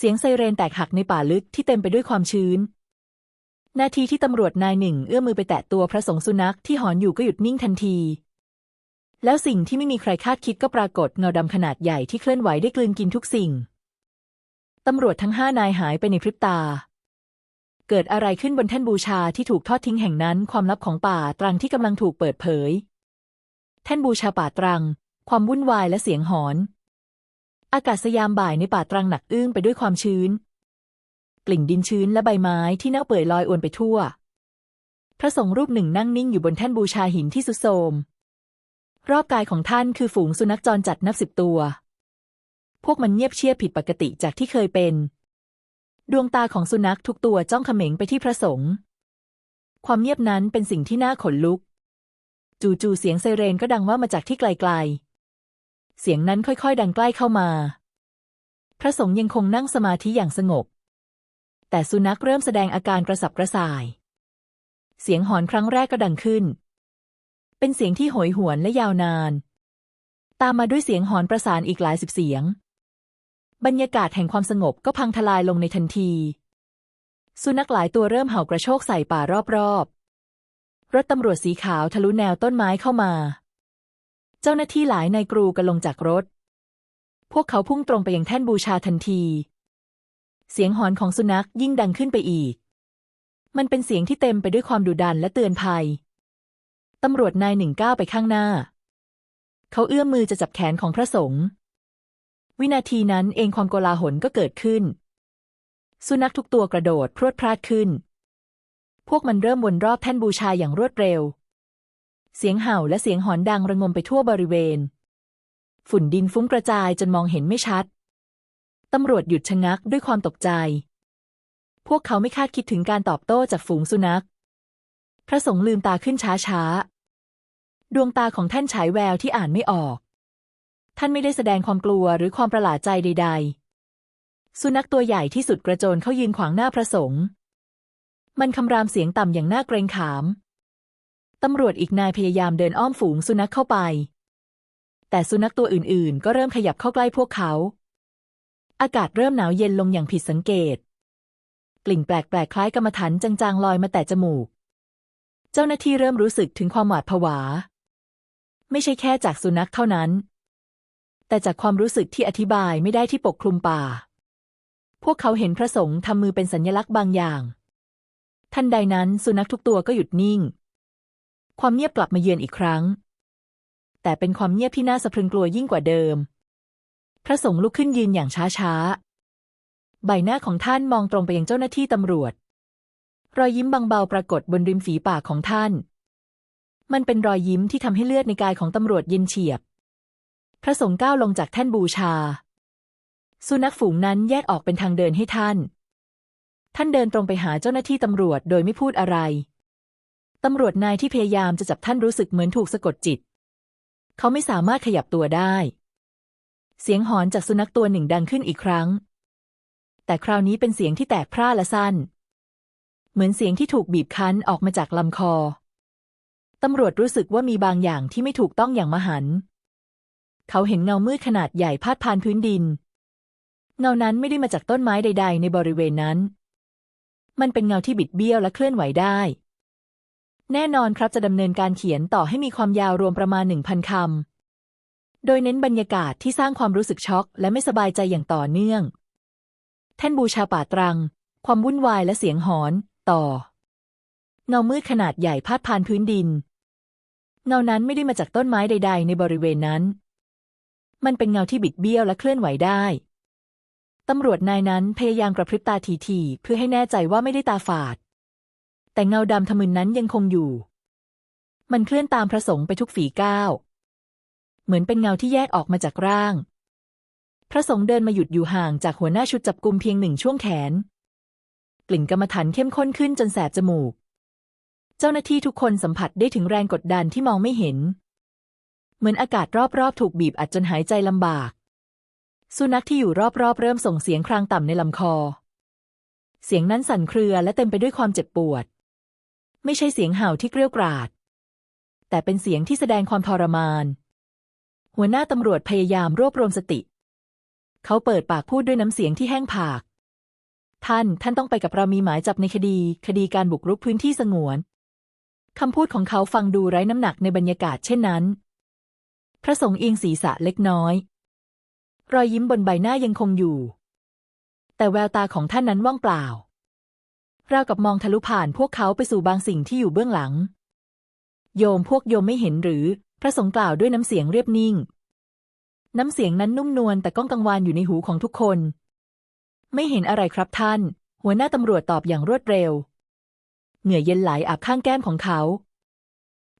เสียงไซเรนแตกหักในป่าลึกที่เต็มไปด้วยความชื้น นาทีที่ตำรวจนายหนึ่ง เอื้อมมือไปแตะตัวพระสงฆ์สุนัขที่หอนอยู่ก็หยุดนิ่งทันที แล้วสิ่งที่ไม่มีใครคาดคิดก็ปรากฏเงาดำขนาดใหญ่ที่เคลื่อนไหวได้กลืนกินทุกสิ่ง ตำรวจทั้งห้านายหายไปในพริบตา เกิดอะไรขึ้นบนแท่นบูชาที่ถูกทอดทิ้งแห่งนั้นความลับของป่าตรังที่กำลังถูกเปิดเผย แท่นบูชาป่าตรัง ความวุ่นวายและเสียงหอน อากาศยามบ่ายในป่าตรังหนักอึ้งไปด้วยความชื้น กลิ่นดินชื้นและใบไม้ที่เน่าเปื่อยลอยอวนไปทั่ว พระสงฆ์รูปหนึ่งนั่งนิ่งอยู่บนแท่นบูชาหินที่สุดโทมรอบกายของท่านคือฝูงสุนัขจรจัดนับสิบตัว พวกมันเงียบเชียบผิดปกติจากที่เคยเป็น ดวงตาของสุนัขทุกตัวจ้องเขม็งไปที่พระสงฆ์ ความเงียบนั้นเป็นสิ่งที่น่าขนลุก จู่ๆเสียงไซเรนก็ดังว่ามาจากที่ไกลๆ เสียงนั้นค่อยๆ ดังใกล้เข้ามา พระสงฆ์ยังคงนั่งสมาธิอย่างสงบ แต่สุนัขเริ่มแสดงอาการกระสับกระส่าย เสียงหอนครั้งแรกก็ดังขึ้น เป็นเสียงที่โหยหวนและยาวนาน ตามมาด้วยเสียงหอนประสานอีกหลายสิบเสียง บรรยากาศแห่งความสงบก็พังทลายลงในทันที สุนัขหลายตัวเริ่มเห่ากระโชกใส่ป่ารอบๆรถตำรวจสีขาวทะลุแนวต้นไม้เข้ามา เจ้าหน้าที่หลายนายกรูกันลงจากรถ พวกเขาพุ่งตรงไปยังแท่นบูชาทันที เสียงหอนของสุนัขยิ่งดังขึ้นไปอีก มันเป็นเสียงที่เต็มไปด้วยความดุดันและเตือนภัย ตำรวจนายหนึ่งก้าวไปข้างหน้า เขาเอื้อมมือจะจับแขนของพระสงฆ์ วินาทีนั้นเองความโกลาหลก็เกิดขึ้น สุนัขทุกตัวกระโดดพรวดพลาดขึ้น พวกมันเริ่มวนรอบแท่นบูชาอย่างรวดเร็ว เสียงเห่าและเสียงหอนดังระงมไปทั่วบริเวณ ฝุ่นดินฟุ้งกระจายจนมองเห็นไม่ชัด ตำรวจหยุดชะงักด้วยความตกใจ พวกเขาไม่คาดคิดถึงการตอบโต้จากฝูงสุนัข พระสงฆ์ลืมตาขึ้นช้าๆ ดวงตาของท่านฉายแววที่อ่านไม่ออก ท่านไม่ได้แสดงความกลัวหรือความประหลาดใจใด ๆ สุนัขตัวใหญ่ที่สุดกระโจนเข้ายืนขวางหน้าพระสงฆ์มันคำรามเสียงต่ำอย่างน่าเกรงขาม ตำรวจอีกนายพยายามเดินอ้อมฝูงสุนัขเข้าไป แต่สุนัขตัวอื่นๆ ก็เริ่มขยับเข้าใกล้พวกเขา อากาศเริ่มหนาวเย็นลงอย่างผิดสังเกต กลิ่นแปลกๆ คล้ายกรรมฐานจางๆ ลอยมาแต่จมูก เจ้าหน้าที่เริ่มรู้สึกถึงความหวาดผวา ไม่ใช่แค่จากสุนัขเท่านั้น แต่จากความรู้สึกที่อธิบายไม่ได้ที่ปกคลุมป่า พวกเขาเห็นพระสงฆ์ทำมือเป็นสัญลักษณ์บางอย่าง ทันใดนั้นสุนัขทุกตัวก็หยุดนิ่ง ความเงียบกลับมาเยือนอีกครั้ง แต่เป็นความเงียบที่น่าสะพรึงกลัวยิ่งกว่าเดิม พระสงฆ์ลุกขึ้นยืนอย่างช้าๆใบหน้าของท่านมองตรงไปยังเจ้าหน้าที่ตำรวจ รอยยิ้มบางเบาปรากฏบนริมฝีปากของท่าน มันเป็นรอยยิ้มที่ทำให้เลือดในกายของตำรวจเย็นเฉียบ พระสงฆ์ก้าวลงจากแท่นบูชา สุนัขฝูงนั้นแยกออกเป็นทางเดินให้ท่าน ท่านเดินตรงไปหาเจ้าหน้าที่ตำรวจโดยไม่พูดอะไร ตำรวจนายที่พยายามจะจับท่านรู้สึกเหมือนถูกสะกดจิต เขาไม่สามารถขยับตัวได้ เสียงหอนจากสุนัขตัวหนึ่งดังขึ้นอีกครั้ง แต่คราวนี้เป็นเสียงที่แตกพร่าและสั้น เหมือนเสียงที่ถูกบีบคั้นออกมาจากลำคอ ตำรวจรู้สึกว่ามีบางอย่างที่ไม่ถูกต้องอย่างมหัน เขาเห็นเงามืดขนาดใหญ่พาดผ่านพื้นดิน เงานั้นไม่ได้มาจากต้นไม้ใด ๆ ในบริเวณนั้น มันเป็นเงาที่บิดเบี้ยวและเคลื่อนไหวได้ แน่นอนครับจะดำเนินการเขียนต่อให้มีความยาวรวมประมาณหนึ่งพันคำ โดยเน้นบรรยากาศที่สร้างความรู้สึกช็อก และไม่สบายใจอย่างต่อเนื่อง แท่นบูชาป่าตรัง ความวุ่นวายและเสียงหอน ต่อ เงามืดขนาดใหญ่พาดผ่านพื้นดิน เงานั้นไม่ได้มาจากต้นไม้ใด ๆ ในบริเวณนั้น มันเป็นเงาที่บิดเบี้ยวและเคลื่อนไหวได้ตำรวจนายนั้นพยายามกระพริบตาทีๆเพื่อให้แน่ใจว่าไม่ได้ตาฝาด แต่เงาดำทะมึนนั้นยังคงอยู่ มันเคลื่อนตามพระสงฆ์ไปทุกฝีก้าว เหมือนเป็นเงาที่แยกออกมาจากร่าง พระสงฆ์เดินมาหยุดอยู่ห่างจากหัวหน้าชุดจับกลุมเพียงหนึ่งช่วงแขน กลิ่นกรรมฐานเข้มข้นขึ้นจนแสบจมูก เจ้าหน้าที่ทุกคนสัมผัสได้ถึงแรงกดดันที่มองไม่เห็น เหมือนอากาศรอบๆ ถูกบีบอัดจนหายใจลำบาก สุนัขที่อยู่รอบๆ เริ่มส่งเสียงครางต่ำในลำคอเสียงนั้นสั่นเครือและเต็มไปด้วยความเจ็บปวด ไม่ใช่เสียงเห่าที่เกรี้ยวกราด แต่เป็นเสียงที่แสดงความทรมาน หัวหน้าตำรวจพยายามรวบรวมสติ เขาเปิดปากพูดด้วยน้ำเสียงที่แห้งผาก ท่าน ท่านต้องไปกับเรามีหมายจับในคดี คดีการบุกรุกพื้นที่สงวน คำพูดของเขาฟังดูไร้น้ำหนักในบรรยากาศเช่นนั้น พระสงฆ์เอียงศีรษะเล็กน้อย รอยยิ้มบนใบหน้ายังคงอยู่ แต่แววตาของท่านนั้นว่างเปล่า ราวกับมองทะลุผ่านพวกเขาไปสู่บางสิ่งที่อยู่เบื้องหลัง โยมพวกโยมไม่เห็นหรือ พระสงฆ์กล่าวด้วยน้ำเสียงเรียบนิ่ง น้ำเสียงนั้นนุ่มนวลแต่ก้องกังวานอยู่ในหูของทุกคน ไม่เห็นอะไรครับท่าน หัวหน้าตำรวจตอบอย่างรวดเร็ว เหงื่อเย็นไหลอาบข้างแก้มของเขา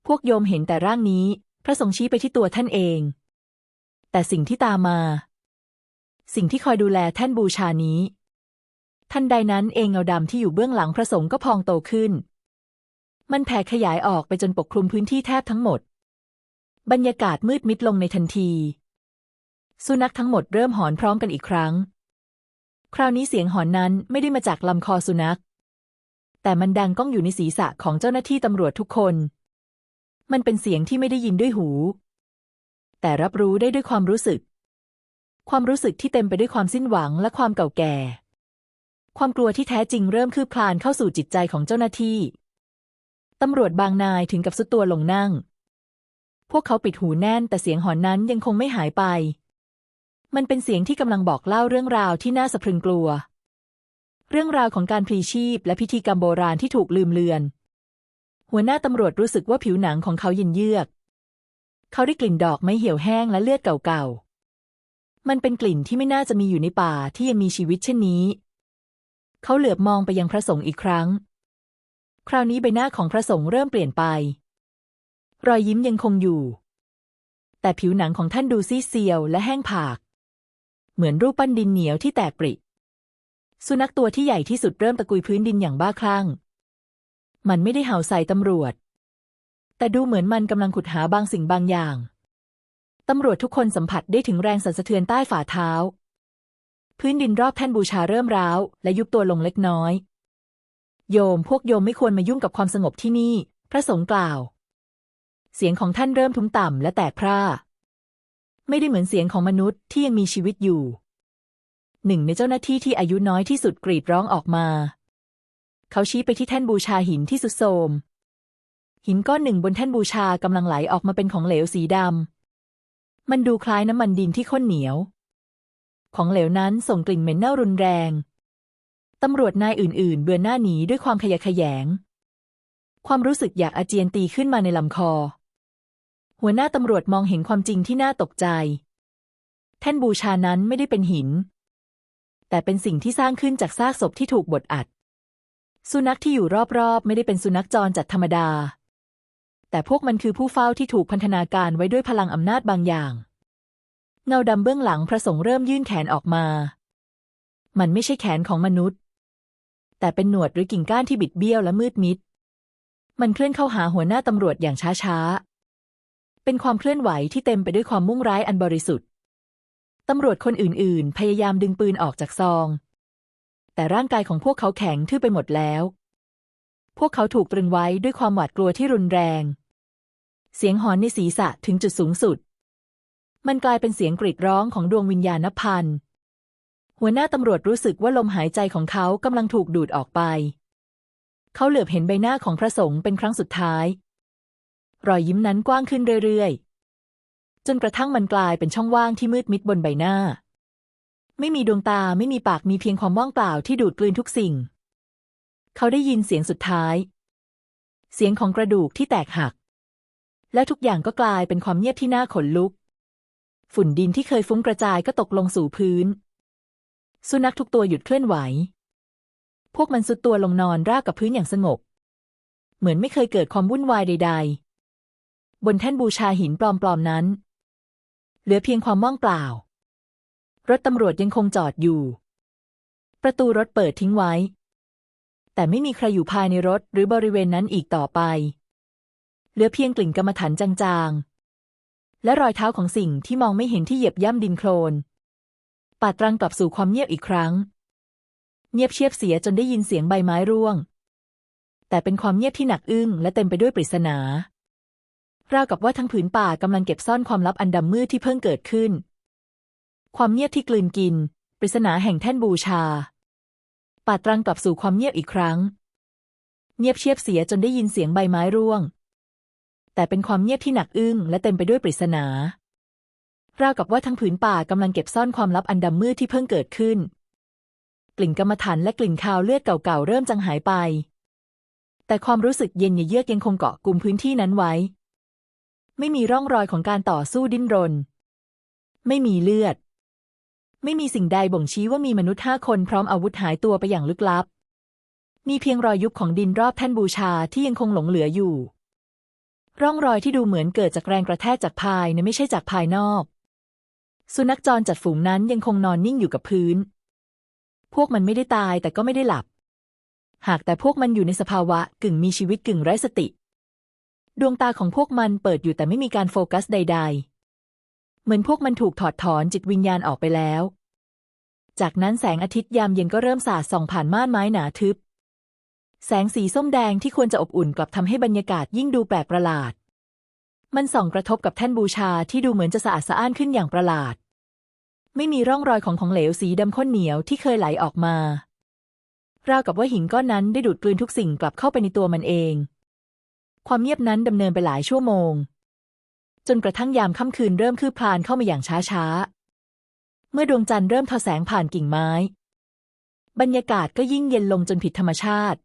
พวกโยมเห็นแต่ร่างนี้ พระสงฆ์ชี้ไปที่ตัวท่านเอง แต่สิ่งที่ตามมา สิ่งที่คอยดูแลท่านบูชานี้ ทันใดนั้นเองเงาดำที่อยู่เบื้องหลังพระสงฆ์ก็พองโตขึ้น มันแผ่ขยายออกไปจนปกคลุมพื้นที่แทบทั้งหมด บรรยากาศมืดมิดลงในทันที สุนัขทั้งหมดเริ่มหอนพร้อมกันอีกครั้ง คราวนี้เสียงหอนนั้นไม่ได้มาจากลำคอสุนัข แต่มันดังก้องอยู่ในศีรษะของเจ้าหน้าที่ตำรวจทุกคน มันเป็นเสียงที่ไม่ได้ยินด้วยหู แต่รับรู้ได้ด้วยความรู้สึก ความรู้สึกที่เต็มไปด้วยความสิ้นหวังและความเก่าแก่ ความกลัวที่แท้จริงเริ่มคืบคลานเข้าสู่จิตใจของเจ้าหน้าที่ ตำรวจบางนายถึงกับสุดตัวลงนั่ง พวกเขาปิดหูแน่นแต่เสียงหอนนั้นยังคงไม่หายไป มันเป็นเสียงที่กำลังบอกเล่าเรื่องราวที่น่าสะพรึงกลัว เรื่องราวของการพลีชีพและพิธีกรรมโบราณที่ถูกลืมเลือน หัวหน้าตำรวจรู้สึกว่าผิวหนังของเขาเย็นเยือก เขาได้กลิ่นดอกไม้เหี่ยวแห้งและเลือดเก่าๆ มันเป็นกลิ่นที่ไม่น่าจะมีอยู่ในป่าที่ยังมีชีวิตเช่นนี้ เขาเหลือบมองไปยังพระสงฆ์อีกครั้ง คราวนี้ใบหน้าของพระสงฆ์เริ่มเปลี่ยนไป รอยยิ้มยังคงอยู่ แต่ผิวหนังของท่านดูซีเซียวและแห้งผาก เหมือนรูปปั้นดินเหนียวที่แตกปริ สุนัขตัวที่ใหญ่ที่สุดเริ่มตะกุยพื้นดินอย่างบ้าคลั่ง มันไม่ได้เห่าใส่ตำรวจ แต่ดูเหมือนมันกำลังขุดหาบางสิ่งบางอย่างตำรวจทุกคนสัมผัสได้ถึงแรงสั่นสะเทือนใต้ฝ่าเท้า พื้นดินรอบแท่นบูชาเริ่มร้าว และยุบตัวลงเล็กน้อย โยมพวกโยมไม่ควรมายุ่งกับความสงบที่นี่ พระสงฆ์กล่าว เสียงของท่านเริ่มทุ้มต่ำและแตกพร่า ไม่ได้เหมือนเสียงของมนุษย์ที่ยังมีชีวิตอยู่ หนึ่งในเจ้าหน้าที่ที่อายุน้อยที่สุดกรีดร้องออกมา เขาชี้ไปที่แท่นบูชาหินที่สุดโทมหินก้อนหนึ่งบนแท่นบูชากำลังไหลออกมาเป็นของเหลวสีดำมันดูคล้ายน้ำมันดินที่ข้นเหนียว ของเหลวนั้นส่งกลิ่นเหม็นเน่ารุนแรง ตำรวจนายอื่น ๆ เบือนหน้าหนีด้วยความขยะแขยง ความรู้สึกอยากอาเจียนตีขึ้นมาในลำคอ หัวหน้าตำรวจมองเห็นความจริงที่น่าตกใจ แท่นบูชานั้นไม่ได้เป็นหิน แต่เป็นสิ่งที่สร้างขึ้นจากซากศพที่ถูกบดอัด สุนัขที่อยู่รอบ ๆ ไม่ได้เป็นสุนัขจรจัดธรรมดา แต่พวกมันคือผู้เฝ้าที่ถูกพันธนาการไว้ด้วยพลังอำนาจบางอย่าง เงาดำเบื้องหลังพระสงฆ์เริ่มยื่นแขนออกมา มันไม่ใช่แขนของมนุษย์ แต่เป็นหนวดหรือกิ่งก้านที่บิดเบี้ยวและมืดมิด มันเคลื่อนเข้าหาหัวหน้าตำรวจอย่างช้าๆ เป็นความเคลื่อนไหวที่เต็มไปด้วยความมุ่งร้ายอันบริสุทธิ์ ตำรวจคนอื่นๆ พยายามดึงปืนออกจากซอง แต่ร่างกายของพวกเขาแข็งทื่อไปหมดแล้ว พวกเขาถูกตรึงไว้ด้วยความหวาดกลัวที่รุนแรง เสียงหอนในศีรษะถึงจุดสูงสุด มันกลายเป็นเสียงกรีดร้องของดวงวิญญาณนับพันหัวหน้าตำรวจรู้สึกว่าลมหายใจของเขากำลังถูกดูดออกไป เขาเหลือบเห็นใบหน้าของพระสงฆ์เป็นครั้งสุดท้าย รอยยิ้มนั้นกว้างขึ้นเรื่อยๆ จนกระทั่งมันกลายเป็นช่องว่างที่มืดมิดบนใบหน้า ไม่มีดวงตาไม่มีปากมีเพียงความว่างเปล่าที่ดูดกลืนทุกสิ่ง เขาได้ยินเสียงสุดท้าย เสียงของกระดูกที่แตกหัก และทุกอย่างก็กลายเป็นความเงียบที่น่าขนลุก ฝุ่นดินที่เคยฟุ้งกระจายก็ตกลงสู่พื้น สุนัขทุกตัวหยุดเคลื่อนไหว พวกมันสุดตัวลงนอนราบกับพื้นอย่างสงบ เหมือนไม่เคยเกิดความวุ่นวายใด ๆ บนแท่นบูชาหินปลอมๆนั้น เหลือเพียงความว่างเปล่า รถตำรวจยังคงจอดอยู่ ประตูรถเปิดทิ้งไว้ แต่ไม่มีใครอยู่ภายในรถหรือบริเวณนั้นอีกต่อไป เหลือเพียงกลิ่นกรรมฐานจางๆ และรอยเท้าของสิ่งที่มองไม่เห็นที่เหยียบย่ำดินโคลน ป่าตรังกลับสู่ความเงียบอีกครั้ง เงียบเชียบเสียจนได้ยินเสียงใบไม้ร่วง แต่เป็นความเงียบที่หนักอึ้งและเต็มไปด้วยปริศนาราวกับว่าทั้งผืนป่ากำลังเก็บซ่อนความลับอันดำมืดที่เพิ่งเกิดขึ้น ความเงียบที่กลืนกิน ปริศนาแห่งแท่นบูชา ป่าตรังกลับสู่ความเงียบอีกครั้ง เงียบเชียบเสียจนได้ยินเสียงใบไม้ร่วง แต่เป็นความเงียบที่หนักอึ้งและเต็มไปด้วยปริศนาราวกับว่าทั้งผืนป่ากำลังเก็บซ่อนความลับอันดำมืดที่เพิ่งเกิดขึ้น กลิ่นกรรมฐานและกลิ่นคาวเลือดเก่าๆเริ่มจางหายไป แต่ความรู้สึกเย็นเยือกยังคงเกาะกลุ่มพื้นที่นั้นไว้ ไม่มีร่องรอยของการต่อสู้ดิ้นรน ไม่มีเลือด ไม่มีสิ่งใดบ่งชี้ว่ามีมนุษย์ห้าคนพร้อมอาวุธหายตัวไปอย่างลึกลับ มีเพียงรอยยุบของดินรอบแท่นบูชาที่ยังคงหลงเหลืออยู่ ร่องรอยที่ดูเหมือนเกิดจากแรงกระแทกจากภายในไม่ใช่จากภายนอก สุนัขจรจัดฝูงนั้นยังคงนอนนิ่งอยู่กับพื้น พวกมันไม่ได้ตายแต่ก็ไม่ได้หลับ หากแต่พวกมันอยู่ในสภาวะกึ่งมีชีวิตกึ่งไร้สติ ดวงตาของพวกมันเปิดอยู่แต่ไม่มีการโฟกัสใด ๆ เหมือนพวกมันถูกถอดถอนจิตวิญญาณออกไปแล้ว จากนั้นแสงอาทิตย์ยามเย็นก็เริ่มสาดส่องผ่านม่านไม้หนาทึบ แสงสีส้มแดงที่ควรจะอบอุ่นกลับทำให้บรรยากาศยิ่งดูแปลกประหลาด มันส่องกระทบกับแท่นบูชาที่ดูเหมือนจะสะอาดสะอ้านขึ้นอย่างประหลาด ไม่มีร่องรอยของของเหลวสีดำข้นเหนียวที่เคยไหลออกมาราวกับว่าหินก้อนนั้นได้ดูดกลืนทุกสิ่งกลับเข้าไปในตัวมันเอง ความเงียบนั้นดำเนินไปหลายชั่วโมง จนกระทั่งยามค่ำคืนเริ่มคืบคลานเข้ามาอย่างช้าๆเมื่อดวงจันทร์เริ่มทอแสงผ่านกิ่งไม้ บรรยากาศก็ยิ่งเย็นลงจนผิดธรรมชาติ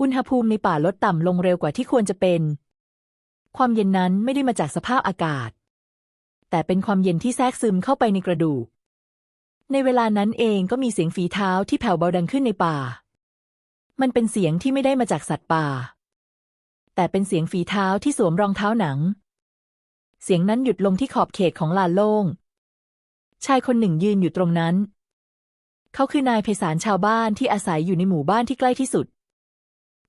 อุณหภูมิในป่าลดต่ำลงเร็วกว่าที่ควรจะเป็น ความเย็นนั้นไม่ได้มาจากสภาพอากาศ แต่เป็นความเย็นที่แทรกซึมเข้าไปในกระดูก ในเวลานั้นเองก็มีเสียงฝีเท้าที่แผ่วเบาดังขึ้นในป่า มันเป็นเสียงที่ไม่ได้มาจากสัตว์ป่า แต่เป็นเสียงฝีเท้าที่สวมรองเท้าหนัง เสียงนั้นหยุดลงที่ขอบเขตของลานโล่ง ชายคนหนึ่งยืนอยู่ตรงนั้น เขาคือนายไพศาลชาวบ้านที่อาศัยอยู่ในหมู่บ้านที่ใกล้ที่สุด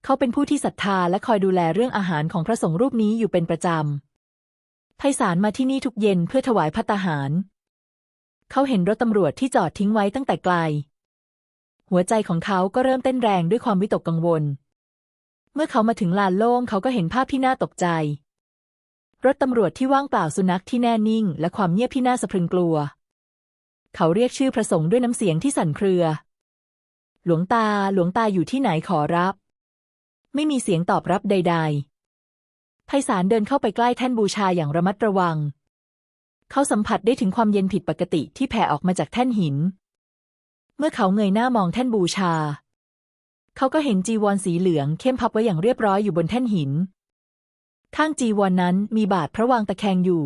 เขาเป็นผู้ที่ศรัทธาและคอยดูแลเรื่องอาหารของพระสงฆ์รูปนี้อยู่เป็นประจำไพศาลมาที่นี่ทุกเย็นเพื่อถวายพัตาหาร เขาเห็นรถตำรวจที่จอดทิ้งไว้ตั้งแต่ไกล หัวใจของเขาก็เริ่มเต้นแรงด้วยความวิตกกังวล เมื่อเขามาถึงลานโล่งเขาก็เห็นภาพที่น่าตกใจ รถตำรวจที่ว่างเปล่าสุนัขที่แน่นิ่ง และความเงียบที่น่าสะพรึงกลัว เขาเรียกชื่อพระสงฆ์ด้วยน้ำเสียงที่สั่นเครือ หลวงตาหลวงตาอยู่ที่ไหนขอรับ ไม่มีเสียงตอบรับใด ๆ ไพศาลเดินเข้าไปใกล้แท่นบูชาอย่างระมัดระวัง เขาสัมผัสได้ถึงความเย็นผิดปกติที่แผ่ออกมาจากแท่นหิน เมื่อเขาเงยหน้ามองแท่นบูชา เขาก็เห็นจีวรสีเหลืองเข้มพับไว้อย่างเรียบร้อยอยู่บนแท่นหิน ข้างจีวรนนั้นมีบาทพระวางตะแคงอยู่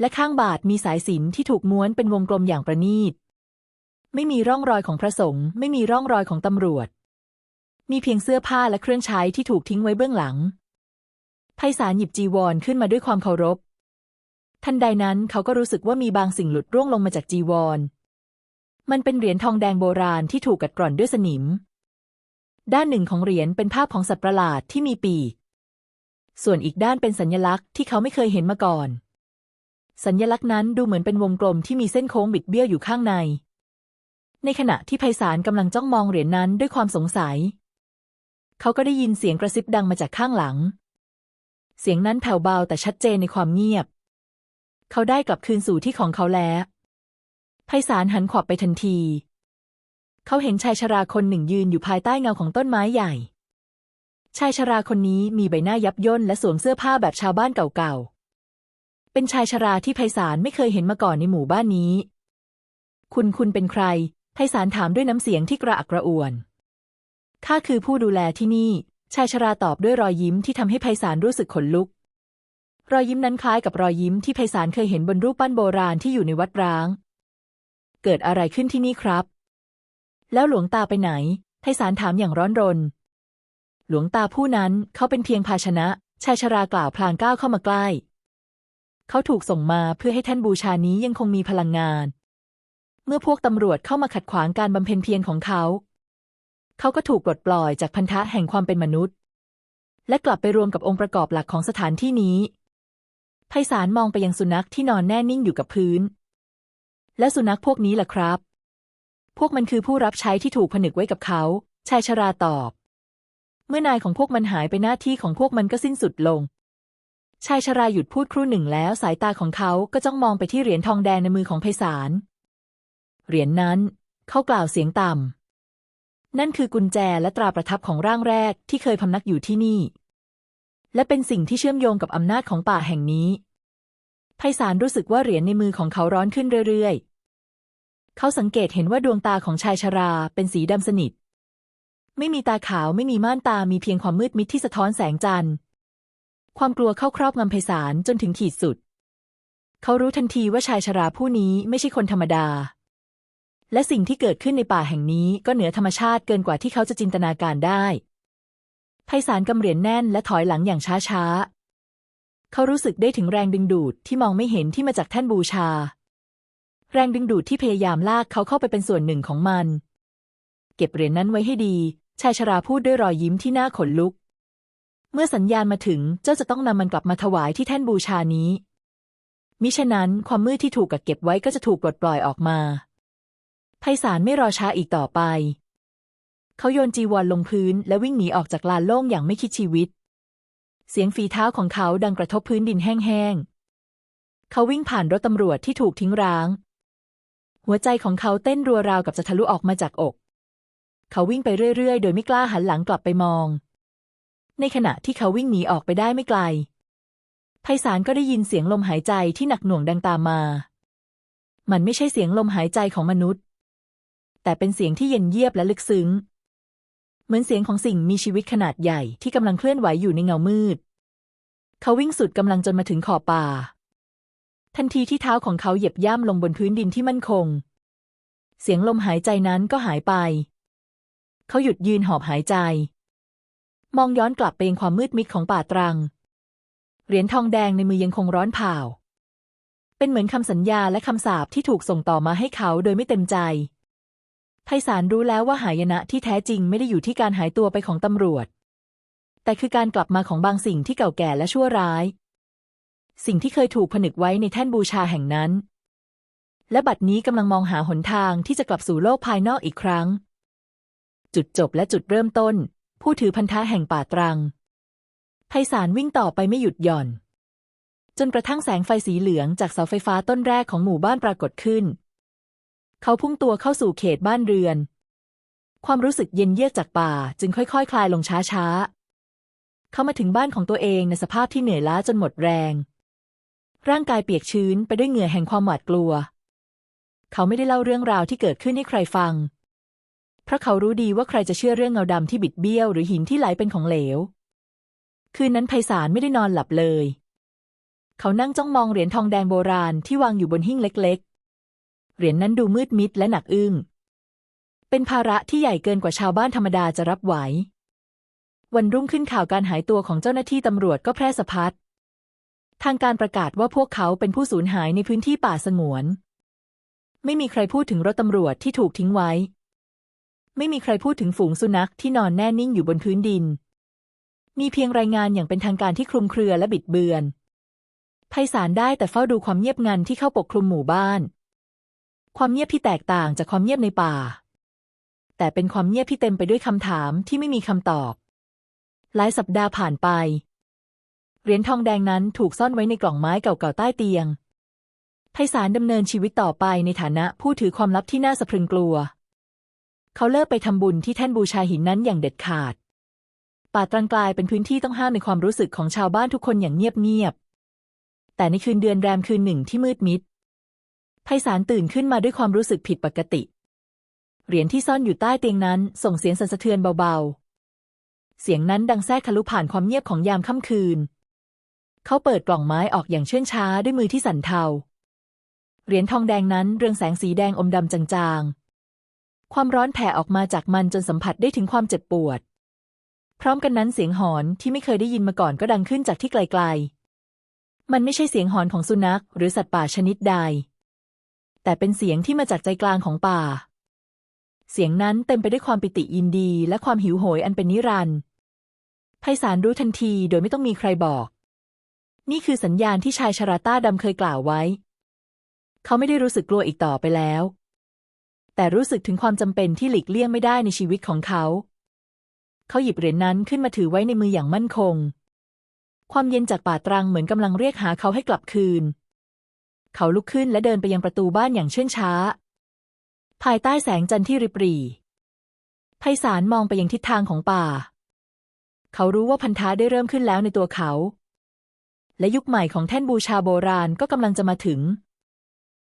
และข้างบาทมีสายสินที่ถูกม้วนเป็นวงกลมอย่างประณีต ไม่มีร่องรอยของพระสงฆ์ไม่มีร่องรอยของตำรวจ มีเพียงเสื้อผ้าและเครื่องใช้ที่ถูกทิ้งไว้เบื้องหลังไพศาลหยิบจีวรขึ้นมาด้วยความเคารพ ทันใดนั้นเขาก็รู้สึกว่ามีบางสิ่งหลุดร่วงลงมาจากจีวร มันเป็นเหรียญทองแดงโบราณที่ถูกกัดกร่อนด้วยสนิม ด้านหนึ่งของเหรียญเป็นภาพของสัตว์ประหลาดที่มีปีก ส่วนอีกด้านเป็นสัญลักษณ์ที่เขาไม่เคยเห็นมาก่อน สัญลักษณ์นั้นดูเหมือนเป็นวงกลมที่มีเส้นโค้งบิดเบี้ยวอยู่ข้างใน ในขณะที่ไพศาลกำลังจ้องมองเหรียญนั้นด้วยความสงสัย เขาก็ได้ยินเสียงกระซิบดังมาจากข้างหลัง เสียงนั้นแผ่วเบาแต่ชัดเจนในความเงียบ เขาได้กลับคืนสู่ที่ของเขาแล้วไพศาลหันขวับไปทันที เขาเห็นชายชราคนหนึ่งยืนอยู่ภายใต้เงาของต้นไม้ใหญ่ ชายชราคนนี้มีใบหน้ายับย่นและสวมเสื้อผ้าแบบชาวบ้านเก่าๆ เป็นชายชราที่ไพศาลไม่เคยเห็นมาก่อนในหมู่บ้านนี้ คุณคุณเป็นใครไพศาลถามด้วยน้ำเสียงที่กระอักกระอ่วน ข้าคือผู้ดูแลที่นี่ ชายชราตอบด้วยรอยยิ้มที่ทำให้ไพศาลรู้สึกขนลุก รอยยิ้มนั้นคล้ายกับรอยยิ้มที่ไพศาลเคยเห็นบนรูปปั้นโบราณที่อยู่ในวัดร้าง เกิดอะไรขึ้นที่นี่ครับ แล้วหลวงตาไปไหน ไพศาลถามอย่างร้อนรน หลวงตาผู้นั้นเขาเป็นเพียงภาชนะ ชายชรากล่าวพลางก้าวเข้ามาใกล้ เขาถูกส่งมาเพื่อให้ท่านบูชานี้ยังคงมีพลังงาน เมื่อพวกตำรวจเข้ามาขัดขวางการบำเพ็ญเพียรของเขา เขาก็ถูกปลดปล่อยจากพันธะแห่งความเป็นมนุษย์ และกลับไปรวมกับองค์ประกอบหลักของสถานที่นี้ไพศาลมองไปยังสุนัขที่นอนแน่นิ่งอยู่กับพื้น และสุนัขพวกนี้ล่ะครับ พวกมันคือผู้รับใช้ที่ถูกผนึกไว้กับเขา ชายชราตอบ เมื่อนายของพวกมันหายไปหน้าที่ของพวกมันก็สิ้นสุดลง ชายชราหยุดพูดครู่หนึ่งแล้วสายตาของเขาก็จ้องมองไปที่เหรียญทองแดงในมือของไพศาล เหรียญนั้น เขากล่าวเสียงต่ำ นั่นคือกุญแจและตราประทับของร่างแรกที่เคยพำนักอยู่ที่นี่ และเป็นสิ่งที่เชื่อมโยงกับอำนาจของป่าแห่งนี้ไพศาลรู้สึกว่าเหรียญในมือของเขาร้อนขึ้นเรื่อยๆ เขาสังเกตเห็นว่าดวงตาของชายชราเป็นสีดำสนิท ไม่มีตาขาวไม่มีม่านตามีเพียงความมืดมิดที่สะท้อนแสงจันทร์ ความกลัวเข้าครอบงำไพศาลจนถึงขีดสุด เขารู้ทันทีว่าชายชราผู้นี้ไม่ใช่คนธรรมดา และสิ่งที่เกิดขึ้นในป่าแห่งนี้ก็เหนือธรรมชาติเกินกว่าที่เขาจะจินตนาการได้ไพศาลกำเรียญแน่นและถอยหลังอย่างช้าๆ เขารู้สึกได้ถึงแรงดึงดูดที่มองไม่เห็นที่มาจากแท่นบูชา แรงดึงดูดที่พยายามลากเขาเข้าไปเป็นส่วนหนึ่งของมัน เก็บเหรียญนั้นไว้ให้ดี ชายชราพูดด้วยรอยยิ้มที่น่าขนลุก เมื่อสัญญาณมาถึงเจ้าจะต้องนำมันกลับมาถวายที่แท่นบูชานี้ มิฉะนั้นความมืดที่ถูกกักเก็บไว้ก็จะถูกปลดปล่อยออกมา ไพศาลไม่รอช้าอีกต่อไป เขาโยนจีวรลงพื้นและวิ่งหนีออกจากลานโล่งอย่างไม่คิดชีวิต เสียงฝีเท้าของเขาดังกระทบพื้นดินแห้งๆ เขาวิ่งผ่านรถตำรวจที่ถูกทิ้งร้าง หัวใจของเขาเต้นรัวราวกับจะทะลุออกมาจากอก เขาวิ่งไปเรื่อยๆ โดยไม่กล้าหันหลังกลับไปมอง ในขณะที่เขาวิ่งหนีออกไปได้ไม่ไกล ไพศาลก็ได้ยินเสียงลมหายใจที่หนักหน่วงดังตามมา มันไม่ใช่เสียงลมหายใจของมนุษย์ แต่เป็นเสียงที่เย็นเยียบและลึกซึ้ง เหมือนเสียงของสิ่งมีชีวิตขนาดใหญ่ที่กำลังเคลื่อนไหวอยู่ในเงามืด เขาวิ่งสุดกำลังจนมาถึงขอบป่า ทันทีที่เท้าของเขาเหยียบย่ำลงบนพื้นดินที่มั่นคง เสียงลมหายใจนั้นก็หายไป เขาหยุดยืนหอบหายใจ มองย้อนกลับไปยังความมืดมิดของป่าตรัง เหรียญทองแดงในมือยังคงร้อนเผาเป็นเหมือนคำสัญญาและคำสาปที่ถูกส่งต่อมาให้เขาโดยไม่เต็มใจ ไพศาลรู้แล้วว่าหายนะที่แท้จริงไม่ได้อยู่ที่การหายตัวไปของตำรวจ แต่คือการกลับมาของบางสิ่งที่เก่าแก่และชั่วร้าย สิ่งที่เคยถูกผนึกไว้ในแท่นบูชาแห่งนั้น และบัดนี้กำลังมองหาหนทางที่จะกลับสู่โลกภายนอกอีกครั้ง จุดจบและจุดเริ่มต้น ผู้ถือพันธะแห่งป่าตรังไพศาลวิ่งต่อไปไม่หยุดหย่อน จนกระทั่งแสงไฟสีเหลืองจากเสาไฟฟ้าต้นแรกของหมู่บ้านปรากฏขึ้น เขาพุ่งตัวเข้าสู่เขตบ้านเรือน ความรู้สึกเย็นเยือกจากป่าจึงค่อยๆคคลายลงช้าๆ เขามาถึงบ้านของตัวเองในสภาพที่เหนื่อยล้าจนหมดแรง ร่างกายเปียกชื้นไปด้วยเหงื่อแห่งความหวาดกลัว เขาไม่ได้เล่าเรื่องราวที่เกิดขึ้นให้ใครฟัง เพราะเขารู้ดีว่าใครจะเชื่อเรื่องเงาดำที่บิดเบี้ยวหรือหินที่ไหลเป็นของเหลว คืนนั้นไพศาลไม่ได้นอนหลับเลย เขานั่งจ้องมองเหรียญทองแดงโบราณที่วางอยู่บนหิ้งเล็ก เหรียญนนั้นดูมืดมิดและหนักอึ้ง เป็นภาระที่ใหญ่เกินกว่าชาวบ้านธรรมดาจะรับไหว วันรุ่งขึ้นข่าวการหายตัวของเจ้าหน้าที่ตำรวจก็แพร่สะพัด ทางการประกาศว่าพวกเขาเป็นผู้สูญหายในพื้นที่ป่าสงวน ไม่มีใครพูดถึงรถตำรวจที่ถูกทิ้งไว้ ไม่มีใครพูดถึงฝูงสุนัขที่นอนแน่นิ่งอยู่บนพื้นดิน มีเพียงรายงานอย่างเป็นทางการที่คลุมเครือและบิดเบือนไพศาลได้แต่เฝ้าดูความเงียบงันที่เข้าปกคลุมหมู่บ้าน ความเงียบที่แตกต่างจากความเงียบในป่า แต่เป็นความเงียบที่เต็มไปด้วยคำถามที่ไม่มีคำตอบ หลายสัปดาห์ผ่านไป เหรียญทองแดงนั้นถูกซ่อนไว้ในกล่องไม้เก่าๆใต้เตียงไพศาลดำเนินชีวิตต่อไปในฐานะผู้ถือความลับที่น่าสะพรึงกลัว เขาเลิกไปทำบุญที่แท่นบูชาหินนั้นอย่างเด็ดขาด ป่าตรังกลายเป็นพื้นที่ต้องห้ามในความรู้สึกของชาวบ้านทุกคนอย่างเงียบๆแต่ในคืนเดือนแรมคืนหนึ่งที่มืดมิด ไพศาลตื่นขึ้นมาด้วยความรู้สึกผิดปกติ เหรียญที่ซ่อนอยู่ใต้เตียงนั้นส่งเสียงสั่นสะเทือนเบาๆ เสียงนั้นดังแทรกทะลุผ่านความเงียบของยามค่ำคืน เขาเปิดกล่องไม้ออกอย่างเชื่องช้าด้วยมือที่สั่นเทา เหรียญทองแดงนั้นเรืองแสงสีแดงอมดำจางๆ ความร้อนแผ่ออกมาจากมันจนสัมผัสได้ถึงความเจ็บปวด พร้อมกันนั้นเสียงหอนที่ไม่เคยได้ยินมาก่อนก็ดังขึ้นจากที่ไกลๆ มันไม่ใช่เสียงหอนของสุนัขหรือสัตว์ป่าชนิดใด แต่เป็นเสียงที่มาจากใจกลางของป่า เสียงนั้นเต็มไปด้วยความปิติยินดีและความหิวโหยอันเป็นนิรันดร์ไพศาลรู้ทันทีโดยไม่ต้องมีใครบอก นี่คือสัญญาณที่ชายชราต้าดำเคยกล่าวไว้ เขาไม่ได้รู้สึกกลัวอีกต่อไปแล้ว แต่รู้สึกถึงความจำเป็นที่หลีกเลี่ยงไม่ได้ในชีวิตของเขา เขาหยิบเหรียญนั้นขึ้นมาถือไว้ในมืออย่างมั่นคง ความเย็นจากป่าตรังเหมือนกำลังเรียกหาเขาให้กลับคืน เขาลุกขึ้นและเดินไปยังประตูบ้านอย่างเชื่องช้า ภายใต้แสงจันทร์ที่ริบหรี่ไพศาลมองไปยังทิศทางของป่า เขารู้ว่าพันธะได้เริ่มขึ้นแล้วในตัวเขา และยุคใหม่ของแท่นบูชาโบราณก็กำลังจะมาถึง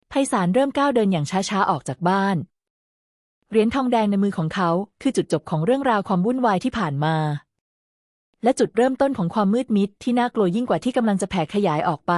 ไพศาลเริ่มก้าวเดินอย่างช้าๆออกจากบ้าน เหรียญทองแดงในมือของเขาคือจุดจบของเรื่องราวความวุ่นวายที่ผ่านมา และจุดเริ่มต้นของความมืดมิดที่น่ากลัวยิ่งกว่าที่กำลังจะแผ่ขยายออกไป